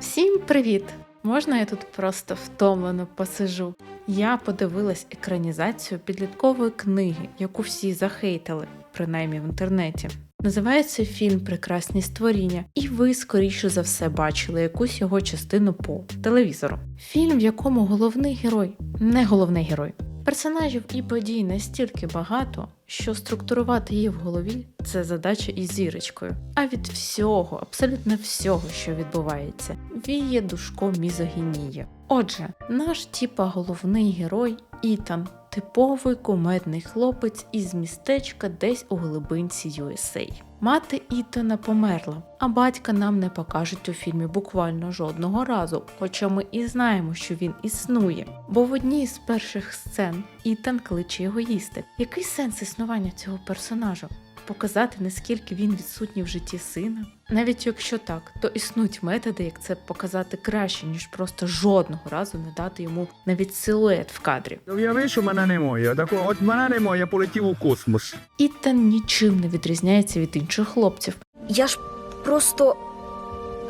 Всім привіт! Можна я тут просто втомлено посижу? Я подивилась екранізацію підліткової книги, яку всі захейтили, принаймні в інтернеті. Називається фільм Прекрасні створіння, і ви, скоріше за все, бачили якусь його частину по телевізору. Фільм, в якому головний герой, не головний герой. Персонажів і подій настільки багато, що структурувати її в голові це задача із зірочкою. А від всього, абсолютно всього, що відбувається, віє душком мізогінія. Отже, наш типа головний герой Ітан типовий кумедний хлопець із містечка десь у глибинці USA. Мати Ітана померла, а батька нам не покажуть у фільмі буквально жодного разу, хоча ми і знаємо, що він існує. Бо в одній з перших сцен Ітан кличе його їсти. Який сенс існування цього персонажа? Показати, наскільки він відсутній в житті сина? Навіть якщо так, то існують методи, як це показати краще, ніж просто жодного разу не дати йому навіть силует в кадрі. Уяви, що мене немає. Так от мене немає, я полетів у космос. Ітан нічим не відрізняється від інших хлопців. Я ж просто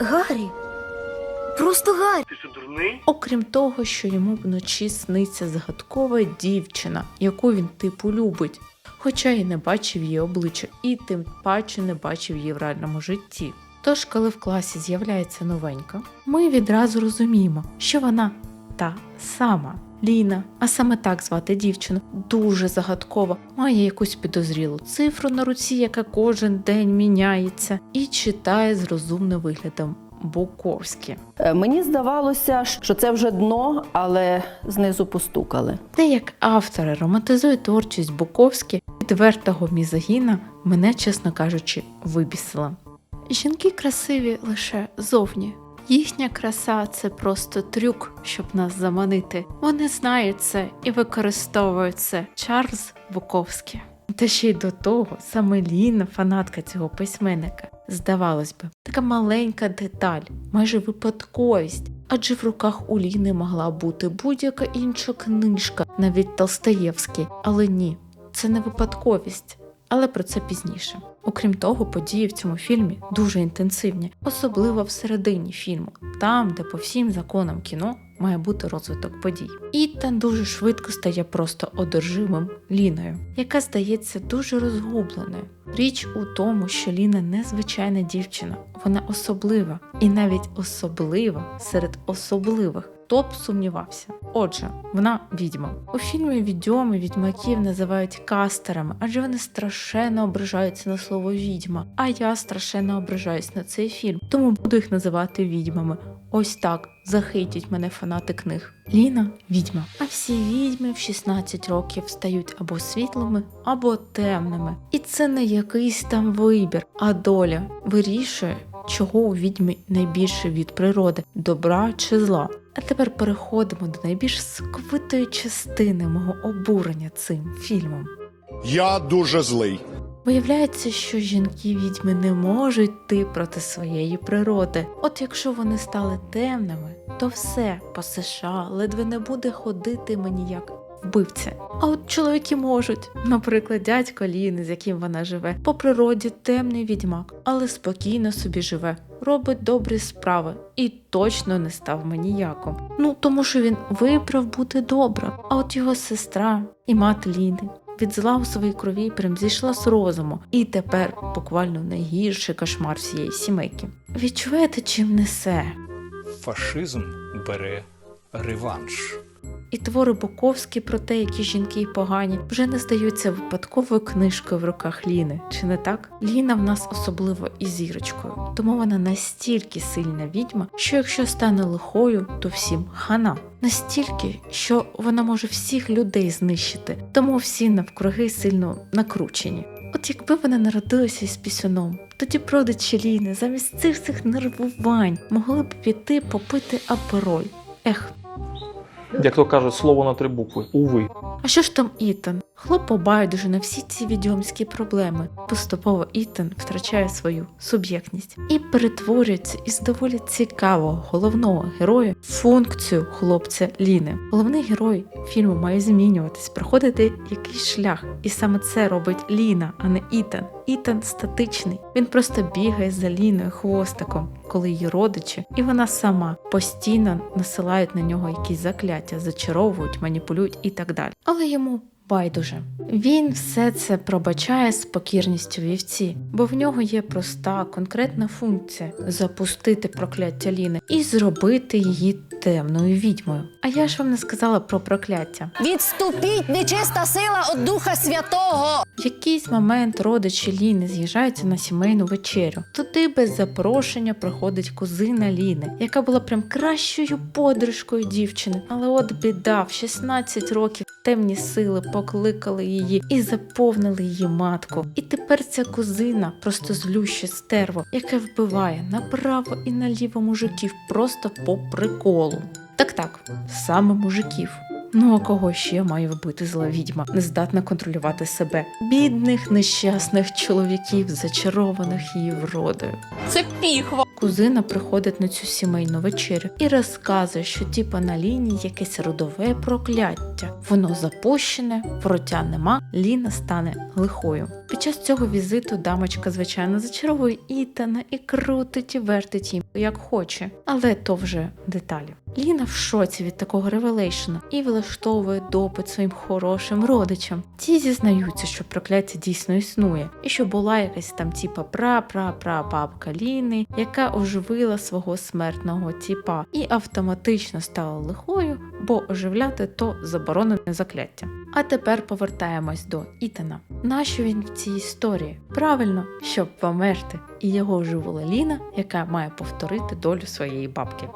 Гаррі. Просто Гаррі. Ти що дурний? Окрім того, що йому вночі сниться загадкова дівчина, яку він типу любить, хоча й не бачив її обличчя, і тим паче не бачив її в реальному житті. Тож, коли в класі з'являється новенька, ми відразу розуміємо, що вона та сама. Ліна, а саме так звати дівчину, дуже загадкова, має якусь підозрілу цифру на руці, яка кожен день міняється, і читає з розумним виглядом Буковські. Е, Мені здавалося, що це вже дно, але знизу постукали. Те, як автори романтизують творчість Буковські, відвертого мізогіна мене, чесно кажучи, вибісила. Жінки красиві лише зовні. Їхня краса це просто трюк, щоб нас заманити. Вони знають це і використовують це. Чарльз Буковський. Та ще й до того саме Ліна, фанатка цього письменника. Здавалось би, така маленька деталь, майже випадковість, адже в руках у Ліни могла бути будь-яка інша книжка, навіть Толстаєвський, але ні, це не випадковість. Але про це пізніше. Окрім того, події в цьому фільмі дуже інтенсивні, особливо всередині фільму, там, де по всім законам кіно має бути розвиток подій. Ітан дуже швидко стає просто одержимим Ліною, яка здається дуже розгубленою. Річ у тому, що Ліна незвичайна дівчина, вона особлива, і навіть особлива серед особливих. Хто б сумнівався? Отже, вона відьма. У фільмі відьоми відьмаків називають кастерами, адже вони страшенно ображаються на слово відьма. А я страшенно ображаюсь на цей фільм, тому буду їх називати відьмами. Ось так захейтять мене фанати книг. Ліна відьма. А всі відьми в 16 років стають або світлими, або темними. І це не якийсь там вибір, а доля вирішує, чого у відьмі найбільше від природи добра чи зла. А тепер переходимо до найбільш сквитої частини мого обурення цим фільмом. Я дуже злий. Виявляється, що жінки відьми не можуть йти проти своєї природи. От якщо вони стали темними, то все по США ледве не буде ходити мені вбивця. А от чоловіки можуть, наприклад, дядько Ліни, з яким вона живе, по природі темний відьмак, але спокійно собі живе, робить добрі справи і точно не став маніяком. Ну тому що він вибрав бути добрим. А от його сестра і мати Ліни від зла у своїй крові прям зійшла з розуму, і тепер буквально найгірший кошмар всієї сімейки. Відчуваєте, чим несе? фашизм бере реванш. І твори Буковські про те, які жінки й погані, вже не здаються випадковою книжкою в руках Ліни. Чи не так? Ліна в нас особливо із зірочкою, тому вона настільки сильна відьма, що якщо стане лихою, то всім хана. Настільки, що вона може всіх людей знищити, тому всі навкруги сильно накручені. От якби вона народилася із пісюном, тоді продачі Ліни замість цих цих нервувань могли б піти попити апероль. Ех, Як то кажуть, слово на три букви. Уви. А що ж там Ітан? Хлопо байдуже на всі ці відьомські проблеми. Поступово Ітан втрачає свою суб'єктність і перетворюється із доволі цікавого головного героя в функцію хлопця Ліни. Головний герой фільму має змінюватись, проходити якийсь шлях, і саме це робить Ліна, а не Ітан. Ітан статичний. Він просто бігає за Ліною хвостиком, коли її родичі, і вона сама постійно насилають на нього якісь закляття, зачаровують, маніпулюють і так далі. Але йому байдуже. Він все це пробачає з покірністю вівці, бо в нього є проста, конкретна функція запустити прокляття Ліни і зробити її темною відьмою. А я ж вам не сказала про прокляття. Відступіть, нечиста сила від Духа Святого! В якийсь момент родичі Ліни з'їжджаються на сімейну вечерю. Туди без запрошення приходить кузина Ліни, яка була прям кращою подружкою дівчини. Але от біда, в 16 років темні сили покликали її і заповнили її матку. І тепер ця кузина просто злюще стерво, яке вбиває направо і наліво мужиків просто по приколу. Так так, саме мужиків. Ну а кого ще має вбити зла відьма, не здатна контролювати себе? Бідних нещасних чоловіків, зачарованих її вродою. Це піхва. Кузина приходить на цю сімейну вечерю і розказує, що типа на лінії якесь родове прокляття. Воно запущене, вороття нема, Ліна стане лихою. Під час цього візиту дамочка, звичайно, зачаровує Ітана і крутить і вертить їм як хоче, але то вже деталі. Ліна в шоці від такого ревелейшну і влаштовує допит своїм хорошим родичам. Ті зізнаються, що прокляття дійсно існує, і що була якась там типа пра-пра-пра-бабка Ліни, яка оживила свого смертного тіпа і автоматично стала лихою, бо оживляти то заборонене закляття. А тепер повертаємось до Ітана. Нащо він в цій історії? Правильно, щоб померти, і його оживила Ліна, яка має повторити долю своєї бабки.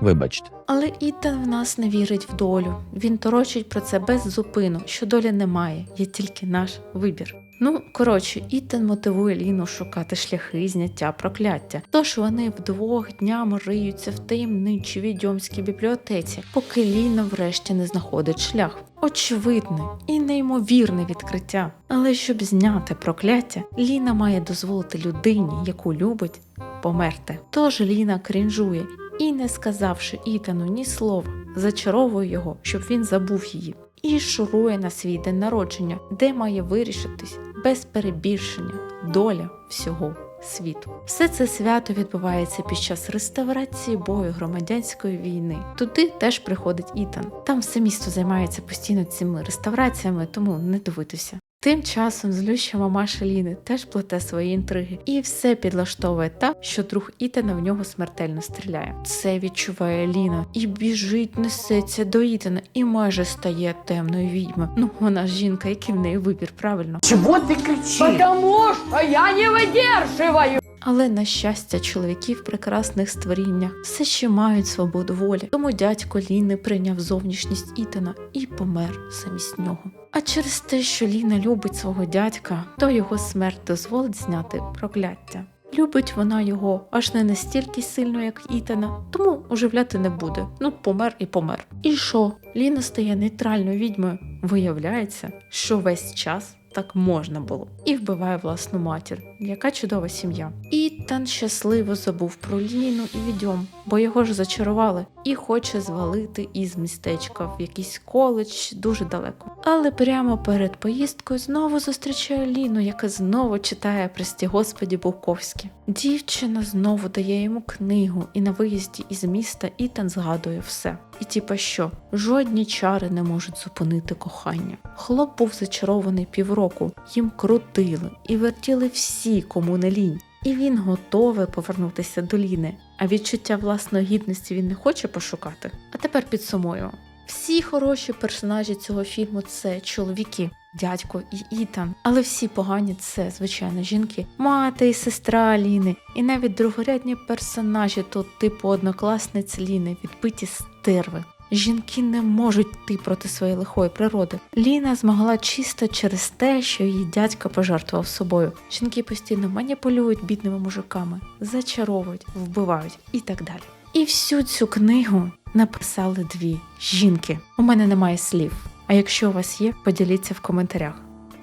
Вибачте. Але Ітан в нас не вірить в долю. Він торочить про це без зупину, що долі немає, є тільки наш вибір. Ну, коротше, Ітан мотивує Ліну шукати шляхи зняття прокляття. Тож вони вдвох днями риються в таємничій відьомській бібліотеці, поки Ліна врешті не знаходить шлях. Очевидне і неймовірне відкриття. Але щоб зняти прокляття, Ліна має дозволити людині, яку любить, померти. Тож Ліна крінжує і, не сказавши Ітану ні слова, зачаровує його, щоб він забув її, і шурує на свій день народження, де має вирішитись без перебільшення доля всього світу. Все це свято відбувається під час реставрації бою громадянської війни. Туди теж приходить Ітан. Там все місто займається постійно цими реставраціями, тому не дивитися. Тим часом злюща мамаша Ліни теж плете свої інтриги і все підлаштовує так, що друг Ітана в нього смертельно стріляє. Це відчуває Ліна і біжить, несеться до Ітана і майже стає темною відьмою. Ну вона ж жінка, який в неї вибір, правильно. Чого ти кричиш? Тому що я не выдерживаю. Але на щастя, чоловіки в прекрасних створіннях все ще мають свободу волі. Тому дядько Ліни прийняв зовнішність Ітана і помер замість нього. А через те, що Ліна любить свого дядька, то його смерть дозволить зняти прокляття. Любить вона його аж не настільки сильно, як Ітана, тому оживляти не буде. Ну, помер і помер. І що? Ліна стає нейтральною відьмою. Виявляється, що весь час так можна було. І вбиває власну матір. Яка чудова сім'я. Ітан щасливо забув про Ліну і відьом, бо його ж зачарували, і хоче звалити із містечка в якийсь коледж дуже далеко. Але прямо перед поїздкою знову зустрічає Ліну, яка знову читає «Прості Господі Буковські. Дівчина знову дає йому книгу, і на виїзді із міста Ітан згадує все. І типа що, жодні чари не можуть зупинити кохання. Хлоп був зачарований півроку, їм крутили і вертіли всі, кому не лінь. І він готовий повернутися до Ліни, а відчуття власної гідності він не хоче пошукати. А тепер підсумуємо. Всі хороші персонажі цього фільму це чоловіки, дядько і Ітан, але всі погані це, звичайно, жінки, мати і сестра Ліни, і навіть другорядні персонажі то типу однокласниць Ліни, відбиті стерви. Жінки не можуть йти проти своєї лихої природи. Ліна змогла чисто через те, що її дядько пожертвував собою. Жінки постійно маніпулюють бідними мужиками, зачаровують, вбивають і так далі. І всю цю книгу написали дві жінки. У мене немає слів. А якщо у вас є, поділіться в коментарях.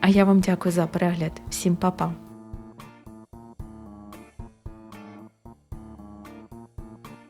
А я вам дякую за перегляд. Всім па-па!